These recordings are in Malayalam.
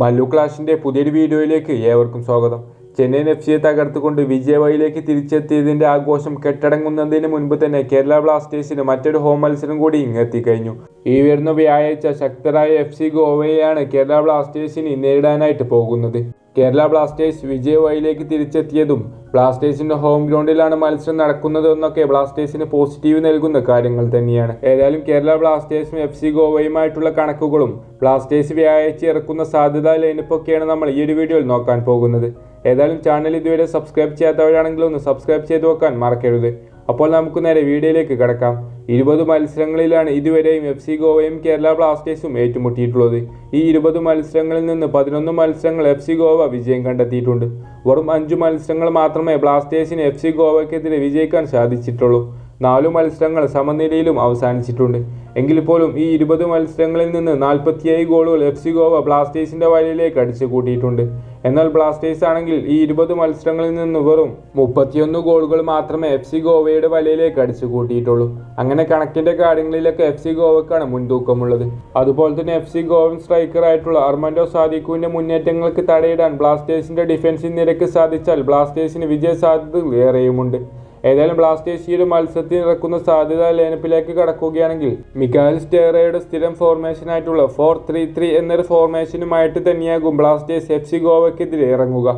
മല്ലു ക്ലാഷിന്റെ പുതിയൊരു വീഡിയോയിലേക്ക് ഏവർക്കും സ്വാഗതം. ചെന്നൈയിൻ എഫ് സിയെ തകർത്തുകൊണ്ട് വിജയവായിലേക്ക് തിരിച്ചെത്തിയതിന്റെ ആഘോഷം കെട്ടടങ്ങുന്നതിന് മുൻപ് തന്നെ കേരള ബ്ലാസ്റ്റേഴ്സിന് മറ്റൊരു ഹോം മത്സരം കൂടി ഇങ്ങെത്തിക്കഴിഞ്ഞു. ഈ വരുന്ന വ്യാഴാഴ്ച ശക്തരായ എഫ് സി ഗോവയെയാണ് കേരള ബ്ലാസ്റ്റേഴ്സിന് നേരിടാനായിട്ട് പോകുന്നത്. കേരള ബ്ലാസ്റ്റേഴ്സ് വിജയവായിലേക്ക് തിരിച്ചെത്തിയതും ബ്ലാസ്റ്റേഴ്സിന്റെ ഹോം ഗ്രൗണ്ടിലാണ് മത്സരം നടക്കുന്നത് എന്നൊക്കെ ബ്ലാസ്റ്റേഴ്സിന് പോസിറ്റീവ് നൽകുന്ന കാര്യങ്ങൾ തന്നെയാണ്. ഏതായാലും കേരള ബ്ലാസ്റ്റേഴ്സും എഫ് സി ഗോവയുമായിട്ടുള്ള കണക്കുകളും ബ്ലാസ്റ്റേഴ്സ് വ്യാഴാഴ്ച ഇറക്കുന്ന സാധ്യതാ ലൈനപ്പൊക്കെയാണ് നമ്മൾ ഈ ഒരു വീഡിയോയിൽ നോക്കാൻ പോകുന്നത്. ഏതായാലും ചാനൽ ഇതുവരെ സബ്സ്ക്രൈബ് ചെയ്യാത്തവരാണെങ്കിൽ ഒന്ന് സബ്സ്ക്രൈബ് ചെയ്ത് വെക്കാൻ മറക്കരുത്. അപ്പോൾ നമുക്ക് നേരെ വീഡിയോയിലേക്ക് കിടക്കാം. ഇരുപത് മത്സരങ്ങളിലാണ് ഇതുവരെയും എഫ് സി ഗോവയും കേരള ബ്ലാസ്റ്റേഴ്സും ഏറ്റുമുട്ടിയിട്ടുള്ളത്. ഈ ഇരുപത് മത്സരങ്ങളിൽ നിന്ന് പതിനൊന്ന് മത്സരങ്ങൾ എഫ് സി ഗോവ വിജയം കണ്ടെത്തിയിട്ടുണ്ട്. വെറും അഞ്ച് മത്സരങ്ങൾ മാത്രമേ ബ്ലാസ്റ്റേഴ്സിന് എഫ് സി ഗോവയ്ക്കെതിരെ വിജയിക്കാൻ സാധിച്ചിട്ടുള്ളൂ. നാലു മത്സരങ്ങൾ സമനിലയിലും അവസാനിച്ചിട്ടുണ്ട്. എങ്കിൽ പോലും ഈ ഇരുപത് മത്സരങ്ങളിൽ നിന്ന് നാൽപ്പത്തിയേഴ് ഗോളുകൾ എഫ് സി ഗോവ ബ്ലാസ്റ്റേഴ്സിന്റെ വലയിലേക്ക് അടിച്ചു കൂട്ടിയിട്ടുണ്ട് എന്നാൽ ബ്ലാസ്റ്റേഴ്സ് ആണെങ്കിൽ ഈ ഇരുപത് മത്സരങ്ങളിൽ നിന്ന് വെറും മുപ്പത്തിയൊന്ന് ഗോളുകൾ മാത്രമേ എഫ് സി ഗോവയുടെ വലയിലേക്ക് അടിച്ചു കൂട്ടിയിട്ടുള്ളൂ അങ്ങനെ കണക്കിന്റെ കാര്യങ്ങളിലൊക്കെ എഫ് സി ഗോവക്കാണ് മുൻതൂക്കമുള്ളത്. അതുപോലെ തന്നെ എഫ് സി ഗോവൻ സ്ട്രൈക്കറായിട്ടുള്ള അർമൻഡോ സാദിക്കുവിന്റെ മുന്നേറ്റങ്ങൾക്ക് തടയിടാൻ ബ്ലാസ്റ്റേഴ്സിന്റെ ഡിഫൻസിൽ നിരക്ക് സാധിച്ചാൽ ബ്ലാസ്റ്റേഴ്സിന് വിജയ സാധ്യതകൾ ഏറെയുമുണ്ട്. ഏതായാലും ബ്ലാസ്റ്റേഴ്സ് ഈ ഒരു മത്സരത്തിൽ ഇറക്കുന്ന സാധ്യത ലേനപ്പിലേക്ക് കടക്കുകയാണെങ്കിൽ മിക്കാൽ സ്റ്റേറയുടെ സ്ഥിരം ഫോർമേഷനായിട്ടുള്ള ഫോർ ത്രീ ത്രീ എന്നൊരു ഫോർമേഷനുമായിട്ട് തന്നെയാകും ബ്ലാസ്റ്റേഴ്സ് എഫ് സി ഗോവയ്ക്കെതിരെ ഇറങ്ങുക.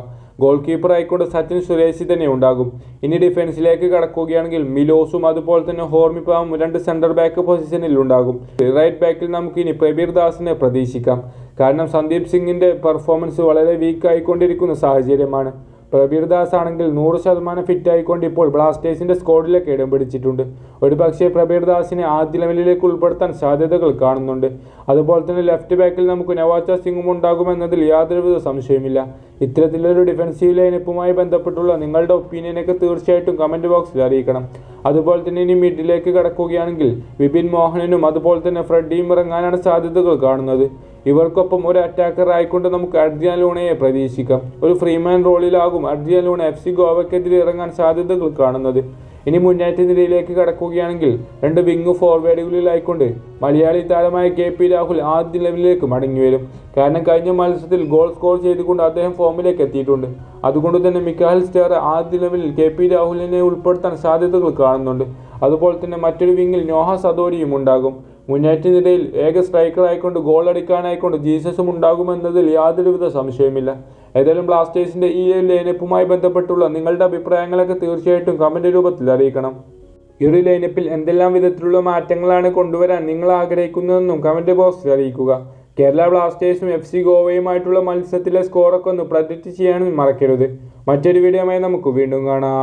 ഗോൾ കീപ്പർ ആയിക്കൊണ്ട് സച്ചിൻ സുരേഷി തന്നെ ഉണ്ടാകും. ഇനി ഡിഫൻസിലേക്ക് കടക്കുകയാണെങ്കിൽ മിലോസും അതുപോലെ തന്നെ ഹോർമിപ്പാവും രണ്ട് സെന്റർ ബാക്ക് പൊസിഷനിൽ ഉണ്ടാകും. റൈറ്റ് ബാക്കിൽ നമുക്ക് ഇനി പ്രബീർ ദാസിനെ പ്രതീക്ഷിക്കാം. കാരണം സന്ദീപ് സിംഗിന്റെ പെർഫോമൻസ് വളരെ വീക്ക് ആയിക്കൊണ്ടിരിക്കുന്ന സാഹചര്യമാണ്. പ്രബീർ ദാസ് ആണെങ്കിൽ നൂറ് ശതമാനം ഫിറ്റ് ആയിക്കൊണ്ട് ഇപ്പോൾ ബ്ലാസ്റ്റേഴ്സിന്റെ സ്ക്വാഡിലേക്ക് ഇടം പിടിച്ചിട്ടുണ്ട്. ഒരു പക്ഷേ പ്രബീർദാസിനെ ആദ്യ ലെവലിലേക്ക് ഉൾപ്പെടുത്താൻ സാധ്യതകൾ കാണുന്നുണ്ട്. അതുപോലെ തന്നെ ലെഫ്റ്റ് ബാക്കിൽ നമുക്ക് നവാച്ച സിംഗും ഉണ്ടാകുമെന്നതിൽ യാതൊരുവിധ സംശയമില്ല ഇത്തരത്തിലൊരു ഡിഫൻസീവ് ലൈനപ്പുമായി ബന്ധപ്പെട്ടുള്ള നിങ്ങളുടെ ഒപ്പീനിയനൊക്കെ തീർച്ചയായിട്ടും കമന്റ് ബോക്സിൽ അറിയിക്കണം. അതുപോലെ തന്നെ ഇനി മിഡിലേക്ക് കടക്കുകയാണെങ്കിൽ വിപിൻ മോഹനനും അതുപോലെ തന്നെ ഫ്രെഡിയും ഇറങ്ങാനാണ് സാധ്യതകൾ കാണുന്നത്. ഇവർക്കൊപ്പം ഒരു അറ്റാക്കർ ആയിക്കൊണ്ട് നമുക്ക് അഡ്രിയാൻ ലൂണയെ പ്രതീക്ഷിക്കാം. ഒരു ഫ്രീമാൻ റോളിലാകും അഡ്രിയാൻ ലൂണ എഫ് സി ഗോവയ്ക്കെതിരെ ഇറങ്ങാൻ സാധ്യതകൾ കാണുന്നത്. ഇനി മുന്നേറ്റ നിരയിലേക്ക് കടക്കുകയാണെങ്കിൽ രണ്ട് വിങ് ഫോർവേഡുകളിലായിക്കൊണ്ട് മലയാളി താരമായ കെ പി രാഹുൽ ആദ്യ ലെവലിലേക്ക് മടങ്ങി വരും കാരണം കഴിഞ്ഞ മത്സരത്തിൽ ഗോൾ സ്കോർ ചെയ്തുകൊണ്ട് അദ്ദേഹം ഫോമിലേക്ക് എത്തിയിട്ടുണ്ട്. അതുകൊണ്ട് തന്നെ മിക്കാൽ സ്റ്റാർ ആദ്യ ലെവലിൽ കെ പി രാഹുലിനെ ഉൾപ്പെടുത്താൻ സാധ്യതകൾ കാണുന്നുണ്ട്. അതുപോലെ തന്നെ മറ്റൊരു വിങ്ങിൽ നോഹ സദോരിയും ഉണ്ടാകും. മുന്നേറ്റ നിരയിൽ ഏക സ്ട്രൈക്കറായിക്കൊണ്ട് ഗോൾ അടിക്കാനായിക്കൊണ്ട് ജീസസും ഉണ്ടാകുമെന്നതിൽ യാതൊരുവിധ സംശയമില്ല ഏതായാലും ബ്ലാസ്റ്റേഴ്സിന്റെ ഈ ലൈനപ്പുമായി ബന്ധപ്പെട്ടുള്ള നിങ്ങളുടെ അഭിപ്രായങ്ങളൊക്കെ തീർച്ചയായിട്ടും കമന്റ് രൂപത്തിൽ അറിയിക്കണം. ഈ ഒരു ലൈനപ്പിൽ എന്തെല്ലാം വിധത്തിലുള്ള മാറ്റങ്ങളാണ് കൊണ്ടുവരാൻ നിങ്ങൾ ആഗ്രഹിക്കുന്നതെന്നും കമന്റ് ബോക്സിൽ അറിയിക്കുക. കേരള ബ്ലാസ്റ്റേഴ്സും എഫ് സി ഗോവയുമായിട്ടുള്ള മത്സരത്തിലെ സ്കോറൊക്കെ ഒന്ന് പ്രഡിക്റ്റ് ചെയ്യാനും മറക്കരുത്. മറ്റൊരു വീഡിയോയുമായി നമുക്ക് വീണ്ടും കാണാം.